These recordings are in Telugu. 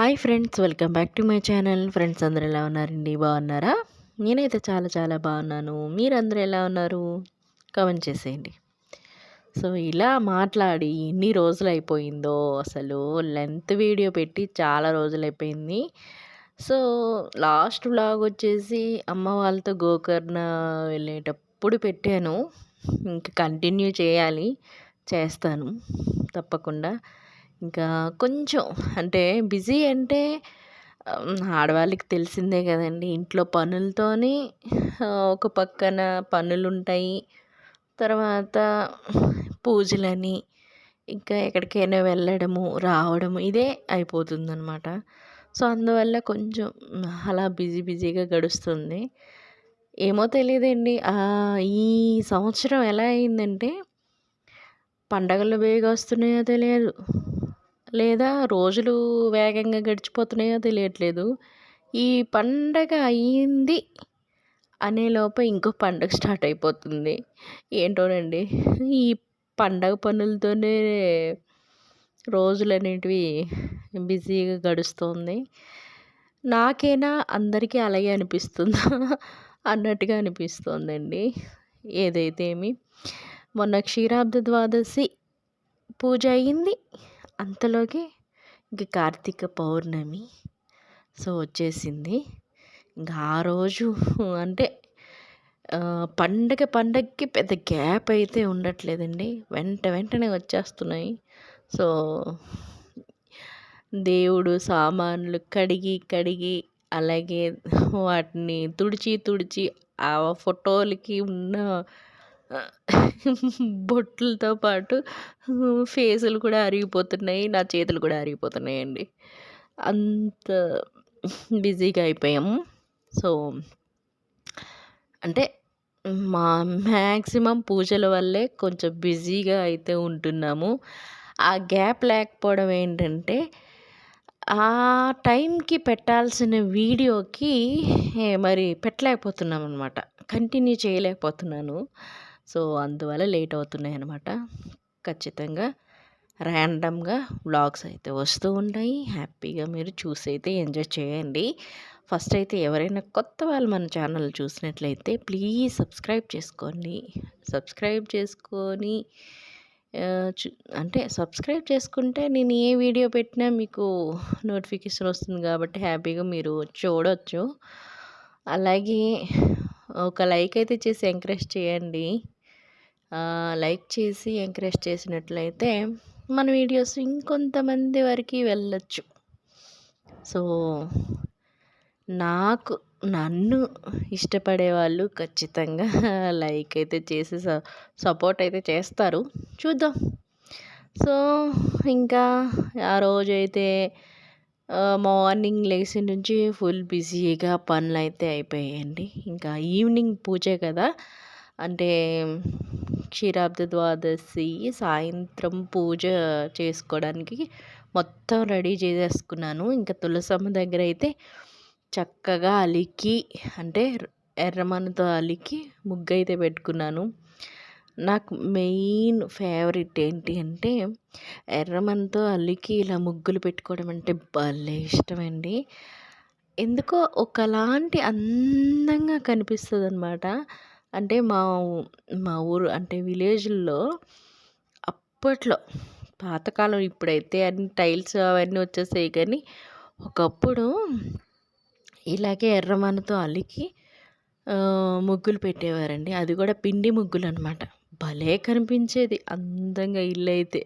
Hi friends welcome back to my channel. Friends అందరు ఎలా ఉన్నారండి? బాగున్నారా? నేనైతే చాలా చాలా బాగున్నాను. మీరందరూ ఎలా ఉన్నారు? కమెంట్ చేసేయండి. సో ఇలా మాట్లాడి ఎన్ని రోజులు అయిపోయిందో అసలు లెంత్ వీడియో పెట్టి చాలా రోజులు అయిపోయింది. సో లాస్ట్ వ్లాగ్ వచ్చేసి అమ్మ వాళ్ళతో గోకర్ణ వెళ్ళేటప్పుడు పెట్టాను. ఇంకా కంటిన్యూ చేయాలి చేస్తాను తప్పకుండా. ఇంకా కొంచెం అంటే బిజీ అంటే ఆడవాళ్ళకి తెలిసిందే కదండి. ఇంట్లో పనులతోని ఒక పక్కన పనులు ఉంటాయి తర్వాత పూజలని ఇంకా ఎక్కడికైనా వెళ్ళడము రావడము ఇదే అయిపోతుందన్నమాట. సో అందువల్ల కొంచెం అలా బిజీ బిజీగా గడుస్తుంది. ఏమో తెలియదండి. ఈ సంవత్సరం ఎలా అయిందంటే పండగలు బేగా వస్తున్నాయో తెలియదు. లేదా రోజులు వేగంగా గడిచిపోతున్నాయో తెలియట్లేదు. ఈ పండగ అయ్యింది అనేలోపు ఇంకో పండగ స్టార్ట్ అయిపోతుంది. ఏంటోనండి ఈ పండగ పనులతోనే రోజులు అనేటివి బిజీగా గడుస్తుంది. నాకైనా అందరికీ అలాగే అనిపిస్తుందా అన్నట్టుగా అనిపిస్తుందండి. ఏదైతే ఏమి మొన్న క్షీరాబ్ద ద్వాదశి పూజ అయింది అంతలోకి ఇంక కార్తీక పౌర్ణమి. సో వచ్చేసింది. ఇంకా ఆ రోజు అంటే పండగ పండగకి పెద్ద గ్యాప్ అయితే ఉండట్లేదండి. వెంట వెంటనే వచ్చేస్తున్నాయి. సో దేవుడు సామాన్లు కడిగి కడిగి అలాగే వాటిని తుడిచి తుడిచి ఆ ఫోటోలకి ఉన్న బొట్లతో పాటు ఫేసులు కూడా అరిగిపోతున్నాయి నా చేతులు కూడా అరిగిపోతున్నాయండి. అంత బిజీగా అయిపోయాము సో అంటే మా మ్యాక్సిమం పూజల వల్లే కొంచెం బిజీగా అయితే ఉంటున్నాము. ఆ గ్యాప్ లేకపోవడం ఏంటంటే ఆ టైంకి పెట్టాల్సిన వీడియోకి మరి పెట్టలేకపోతున్నాం అనమాట కంటిన్యూ చేయలేకపోతున్నాను. సో అందువల్ల లేట్ అవుతున్నాయి అనమాట ఖచ్చితంగా ర్యాండమ్గా వ్లాగ్స్ అయితే వస్తూ ఉంటాయి హ్యాపీగా మీరు చూసి అయితే ఎంజాయ్ చేయండి. ఫస్ట్ అయితే ఎవరైనా కొత్త వాళ్ళు మన ఛానల్ చూసినట్లయితే ప్లీజ్ సబ్స్క్రైబ్ చేసుకోండి. సబ్స్క్రైబ్ చేసుకొని అంటే సబ్స్క్రైబ్ చేసుకుంటే నేను ఏ వీడియో పెట్టినా మీకు నోటిఫికేషన్ వస్తుంది కాబట్టి హ్యాపీగా మీరు చూడవచ్చు అలాగే ఒక లైక్ అయితే చేసి ఎంకరేజ్ చేయండి. లైక్ చేసి ఎంకరేజ్ చేసినట్లయితే మన వీడియోస్ ఇంకొంతమంది వరకు వెళ్ళచ్చు. సో నాకు నన్ను ఇష్టపడే వాళ్ళు ఖచ్చితంగా లైక్ అయితే చేసి సపోర్ట్ అయితే చేస్తారు. చూద్దాం. సో ఇంకా ఆ రోజైతే మార్నింగ్ లేచి నుంచి ఫుల్ బిజీగా పనులు అయితే అయిపోయాయండి. ఇంకా ఈవినింగ్ పూజే కదా. అంటే క్షీరాబ్ద ద్వాదశి సాయంత్రం పూజ చేసుకోవడానికి మొత్తం రెడీ చేసేసుకున్నాను. ఇంకా తులసమ్మ దగ్గర అయితే చక్కగా అలికి అంటే ఎర్రమన్నతో అలికి ముగ్గు అయితే పెట్టుకున్నాను. నాకు మెయిన్ ఫేవరెట్ ఏంటి అంటే ఎర్రమన్తో అలికి ఇలా ముగ్గులు పెట్టుకోవడం అంటే భలే ఇష్టమండి. ఎందుకో ఒకలాంటి అందంగా కనిపిస్తుంది అనమాట అంటే మా మా ఊరు అంటే విలేజ్లో అప్పట్లో పాతకాలం ఇప్పుడైతే అన్ని టైల్స్ అవన్నీ వచ్చేసాయి కానీ ఒకప్పుడు ఇలాగే ఎర్రమన్నతో అలికి ముగ్గులు పెట్టేవారండి. అది కూడా పిండి ముగ్గులు అనమాట భలే కనిపించేది. అందంగా ఇల్లు అయితే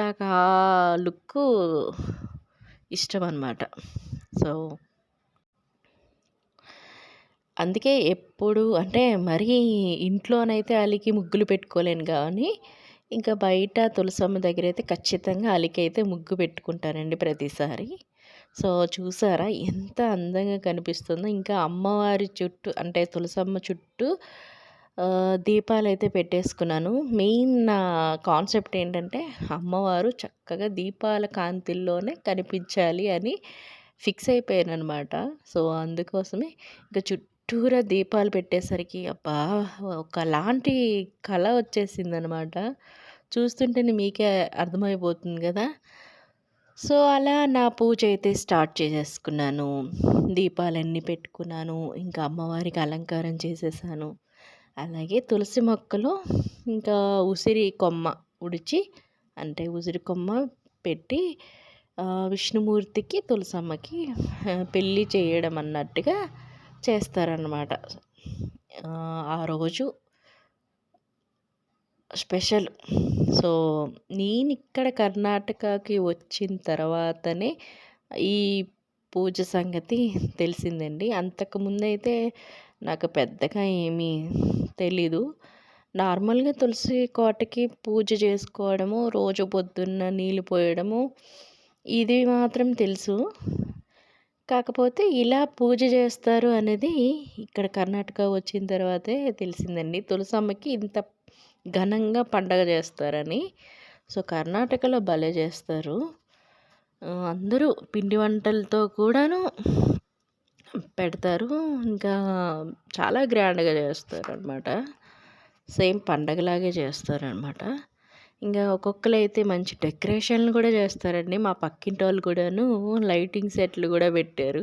నాకు ఆ లుక్కు ఇష్టం అనమాట సో అందుకే ఎప్పుడు అంటే మరీ ఇంట్లోనైతే అలికి ముగ్గులు పెట్టుకోలేను కానీ ఇంకా బయట తులసమ్మ దగ్గర అయితే ఖచ్చితంగా అలికి అయితే ముగ్గు పెట్టుకుంటానండి ప్రతిసారి. సో చూసారా ఎంత అందంగా కనిపిస్తుందో. ఇంకా అమ్మవారి చుట్టూ అంటే తులసమ్మ చుట్టూ దీపాలు అయితే పెట్టేసుకున్నాను మెయిన్ నా కాన్సెప్ట్ ఏంటంటే అమ్మవారు చక్కగా దీపాల కాంతిల్లోనే కనిపించాలి అని ఫిక్స్ అయిపోయాను అనమాట సో అందుకోసమే ఇంకా చుట్టూరా దీపాలు పెట్టేసరికి అబ్బా ఒకలాంటి కళ వచ్చేసిందనమాట చూస్తుంటేనే మీకే అర్థమైపోతుంది కదా సో, అలా నా పూజ అయితే స్టార్ట్ చేసేసుకున్నాను. దీపాలన్నీ పెట్టుకున్నాను. ఇంకా అమ్మవారికి అలంకారం చేసేసాను. అలాగే తులసి మొక్కలో ఇంకా ఉసిరి కొమ్మ ఉడిచి అంటే ఉసిరి కొమ్మ పెట్టి విష్ణుమూర్తికి, తులసమ్మకి పెళ్ళి చేయడం అన్నట్టుగా చేస్తారన్నమాట ఆ రోజు స్పెషల్. సో, నేను ఇక్కడ కర్ణాటకకి వచ్చిన తర్వాతనే ఈ పూజ సంగతి తెలిసిందండి. అంతకుముందైతే నాకు పెద్దగా ఏమీ తెలీదు. నార్మల్‌గా తులసి కోటకి పూజ చేసుకోవడము, రోజు పొద్దున్న నీళ్ళు పోయడము, ఇది మాత్రం తెలుసు. కాకపోతే ఇలా పూజ చేస్తారు అనేది ఇక్కడ కర్ణాటక వచ్చిన తర్వాతే తెలిసిందండి. తులసమ్మకి ఇంత ఘనంగా పండగ చేస్తారని. సో, కర్ణాటకలో భలే చేస్తారు. అందరూ పిండి వంటలతో కూడాను పెడతారు. ఇంకా చాలా గ్రాండ్‌గా చేస్తారనమాట. సేమ్ పండగలాగే చేస్తారనమాట. ఒక్కొక్కరు అయితే మంచి డెకరేషన్‌లు కూడా చేస్తారండి. మా పక్కింటి వాళ్ళు కూడాను లైటింగ్ సెట్లు కూడా పెట్టారు.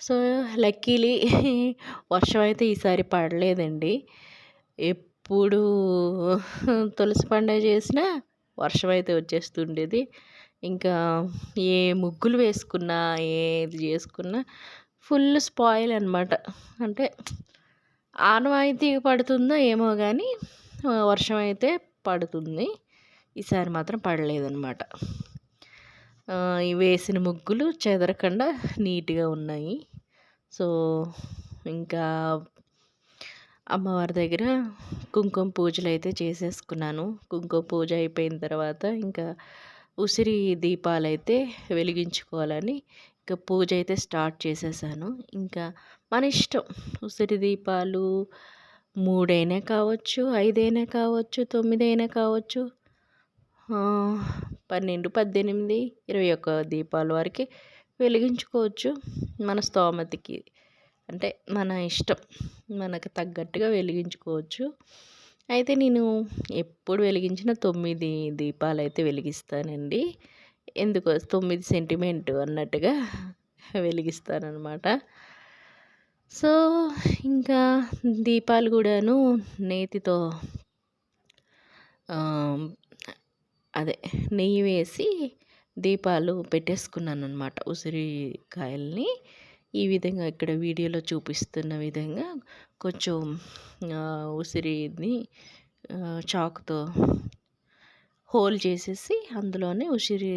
సో, లక్కీలీ వర్షం అయితే ఈసారి పడలేదండి. ఎప్పుడు తులసి పండగ చేసినా వర్షం అయితే వచ్చేస్తుండేది. ఇంకా ఏ ముగ్గులు వేసుకున్నా, ఏది చేసుకున్నా ఫుల్ స్పాయిల్ అనమాట. అంటే ఆనవాయితీ పడుతుందో ఏమో కానీ వర్షం అయితే పడుతుంది. ఈసారి మాత్రం పడలేదనమాట. ఈ వేసిన ముగ్గులు చెదరకుండా నీట్‌గా ఉన్నాయి. సో, ఇంకా అమ్మవారి దగ్గర కుంకుమ పూజలు అయితే చేసేసుకున్నాను. కుంకుమ పూజ అయిపోయిన తర్వాత ఇంకా ఉసిరి దీపాలైతే వెలిగించుకోవాలని ఇంకా పూజ అయితే స్టార్ట్ చేసేసాను. ఇంకా మన ఇష్టం. ఉసిరి దీపాలు మూడైనా కావచ్చు, ఐదైనా కావచ్చు, 9 అయినా కావచ్చు. పన్నెండు పద్దెనిమిది ఇరవై ఒక్క దీపాల వరకు వెలిగించుకోవచ్చు. మన స్తోమతికి అంటే మన ఇష్టం. మనకు తగ్గట్టుగా వెలిగించుకోవచ్చు. అయితే నేను ఎప్పుడు వెలిగించినా 9 దీపాలైతే వెలిగిస్తానండి. ఎందుకు తొమ్మిది సెంటిమెంట్ అన్నట్టుగా వెలిగిస్తానమాట సో, ఇంకా దీపాలు కూడాను నేతితో అదే నెయ్యి వేసి దీపాలు పెట్టేసుకున్నాననమాట. ఉసిరికాయల్ని ఈ విధంగా ఇక్కడ వీడియోలో చూపిస్తున్న విధంగా కొంచెం ఉసిరిని చాకుతో హోల్ చేసేసి అందులోనే ఉసిరి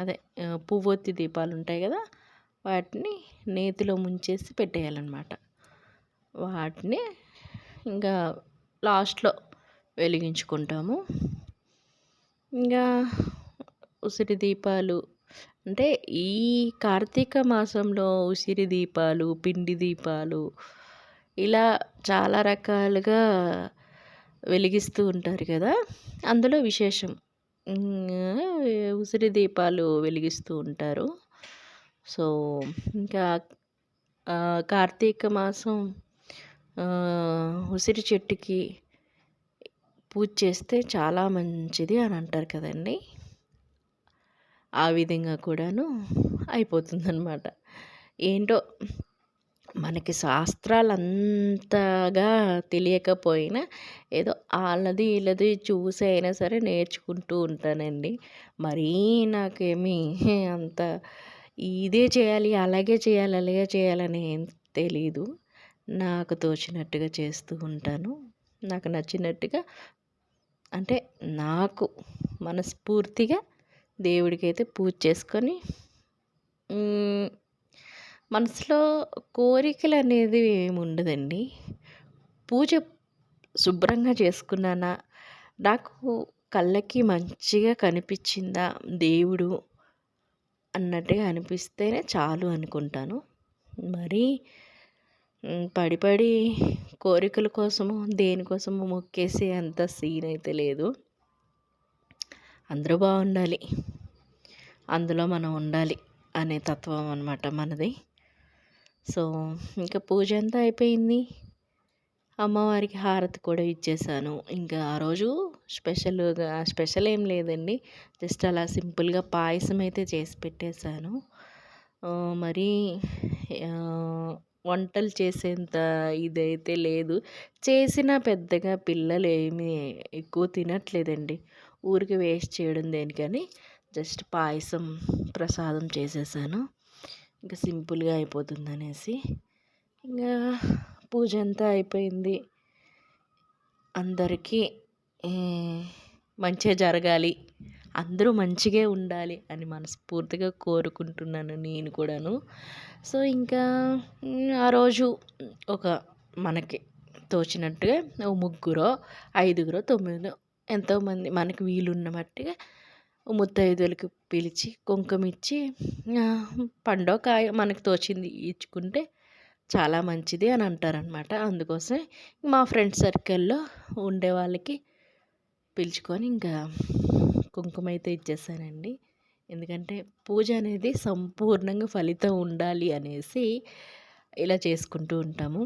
అదే పువ్వొత్తి దీపాలు ఉంటాయి కదా వాటిని నేతిలో ముంచేసి పెట్టేయాలన్నమాట వాటిని ఇంకా లాస్ట్‌లో వెలిగించుకుంటాము. ఇంకా ఉసిరి దీపాలు అంటే ఈ కార్తీక మాసంలో ఉసిరి దీపాలు, పిండి దీపాలు ఇలా చాలా రకాలుగా వెలిగిస్తూ ఉంటారు కదా! అందులో విశేషం. ఉసిరి దీపాలు వెలిగిస్తూ ఉంటారు. సో, ఇంకా కార్తీక మాసం ఉసిరి చెట్టుకి పూజ చేస్తే చాలా మంచిది అని అంటారు కదండీ! ఆ విధంగా కూడాను అయిపోతుందన్నమాట ఏంటో మనకి శాస్త్రాలంతగా తెలియకపోయినా ఏదో ఆళ్ళది, వీళ్ళది చూసి అయినా సరే నేర్చుకుంటూ ఉంటానండి. మరీ నాకేమీ అంత ఇదే చేయాలి, అలాగే చేయాలి, అలాగే చేయాలని ఏం తెలీదు. నాకు తోచినట్టుగా చేస్తూ ఉంటాను. నాకు నచ్చినట్టుగా అంటే నాకు మనస్ఫూర్తిగా దేవుడికైతే పూజ చేసుకొని మనసులో మనసులో కోరికలనేది ఏమి ఉండదండి. పూజ శుభ్రంగా చేసుకున్నానా, నాకు కళ్ళకి మంచిగా కనిపించిందా దేవుడు అన్నట్టుగా అనిపిస్తేనే చాలు అనుకుంటాను. మరి పడిపడి కోరికల కోసము దేనికోసము మొక్కేసే అంత సీన్ అయితే లేదు. అందరూ బాగుండాలి. అందులో మనం ఉండాలి అనే తత్వం అనమాట మనది. సో, ఇంకా పూజ అంతా అయిపోయింది. అమ్మవారికి హారతి కూడా ఇచ్చేసాను. ఇంకా ఆ రోజు స్పెషల్గా స్పెషల్ ఏం లేదండి. జస్ట్ అలా సింపుల్గా పాయసం అయితే చేసి పెట్టేశాను మరి వంటలు చేసేంత ఇదైతే లేదు. చేసిన పెద్దగా పిల్లలు ఏమీ ఎక్కువ తినట్లేదండి. ఊరికి వేస్ట్ చేయడం దేనికని జస్ట్ పాయసం ప్రసాదం చేసేసాను. ఇంకా సింపుల్గా అయిపోతుంది అనేసి ఇంకా పూజ అంతా అయిపోయింది. అందరికీ మంచిగా జరగాలి. అందరూ మంచిగా ఉండాలి అని మనస్ఫూర్తిగా కోరుకుంటున్నాను నేను కూడాను. సో ఇంకా ఆ రోజు ఒక మనకి తోచినట్టుగా ఓ ముగ్గురో ఐదుగురో తొమ్మిదో ఎంతోమంది మనకి వీలున్న మట్టిగా ముత్తైదులకు పిలిచి కుంకుమ ఇచ్చి పండో కాయ మనకు తోచింది ఇచ్చుకుంటే చాలా మంచిది అని అంటారనమాట అందుకోసం మా ఫ్రెండ్ సర్కిల్లో ఉండే వాళ్ళకి పిలుచుకొని ఇంకా కుంకుమ అయితే ఇచ్చేసానండి. ఎందుకంటే పూజ అనేది సంపూర్ణంగా ఫలితం ఉండాలి అనేసి ఇలా చేసుకుంటూ ఉంటాము.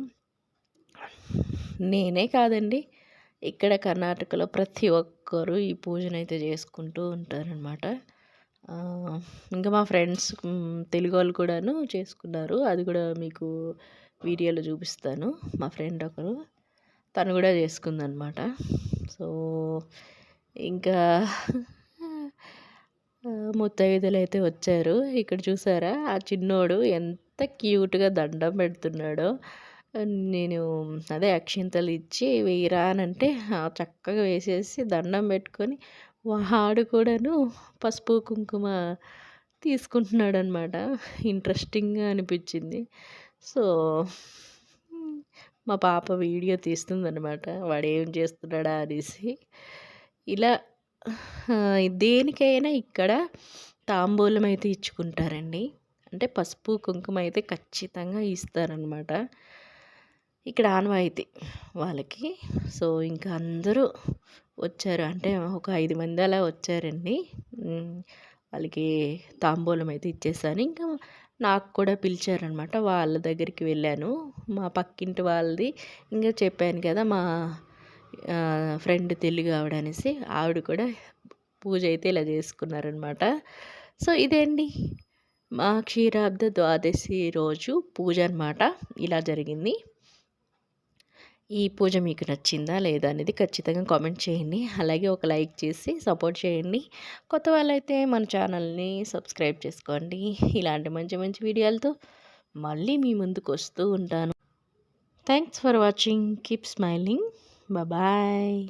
నేనే కాదండి ఇక్కడ కర్ణాటకలో ప్రతి ఒక్కరు ఈ పూజనైతే చేసుకుంటూ ఉంటారనమాట ఇంకా మా ఫ్రెండ్స్ తెలుగు వాళ్ళు కూడాను చేసుకున్నారు. అది కూడా మీకు వీడియోలో చూపిస్తాను. మా ఫ్రెండ్ ఒకరు తను కూడా చేసుకుందనమాట సో ఇంకా ముత్తైదులు అయితే వచ్చారు. ఇక్కడ చూసారా? ఆ చిన్నోడు ఎంత క్యూట్గా దండం పెడుతున్నాడో. నేను అదే అక్షింతలు ఇచ్చి వేయరానంటే చక్కగా వేసేసి దండం పెట్టుకొని వాడు కూడాను పసుపు కుంకుమ తీసుకుంటున్నాడు అనమాట ఇంట్రెస్టింగ్గా అనిపించింది. సో మా పాప వీడియో తీస్తుందనమాట వాడు ఏం చేస్తున్నాడా అనేసి. ఇలా దేనికైనా ఇక్కడ తాంబూలం అయితే ఇచ్చుకుంటారండి. అంటే పసుపు కుంకుమ అయితే ఖచ్చితంగా ఇస్తారనమాట ఇక్కడ ఆనవాయితీ వాళ్ళకి. సో ఇంకా అందరూ వచ్చారు. అంటే ఒక ఐదు మంది అలా వచ్చారండి. వాళ్ళకి తాంబూలం అయితే ఇచ్చేసాను. ఇంకా నాకు కూడా పిలిచారనమాట వాళ్ళ దగ్గరికి వెళ్ళాను. మా పక్కింటి వాళ్ళది ఇంకా చెప్పాను కదా మా ఫ్రెండ్ తెలుగు ఆవిడ అనేసి ఆవిడ కూడా పూజ అయితే ఇలా చేసుకున్నారనమాట సో ఇదేండి మా క్షీరాబ్ద ద్వాదశి రోజు పూజ అనమాట ఇలా జరిగింది. ఈ పూజ మీకు నచ్చిందా లేదా అనేది ఖచ్చితంగా కామెంట్ చేయండి. అలాగే ఒక లైక్ చేసి సపోర్ట్ చేయండి. కొత్త వాళ్ళైతే మన ఛానల్ని సబ్స్క్రైబ్ చేసుకోండి. ఇలాంటి మంచి మంచి వీడియోలతో మళ్ళీ మీ ముందుకు వస్తూ ఉంటాను. Thanks for watching keep smiling bye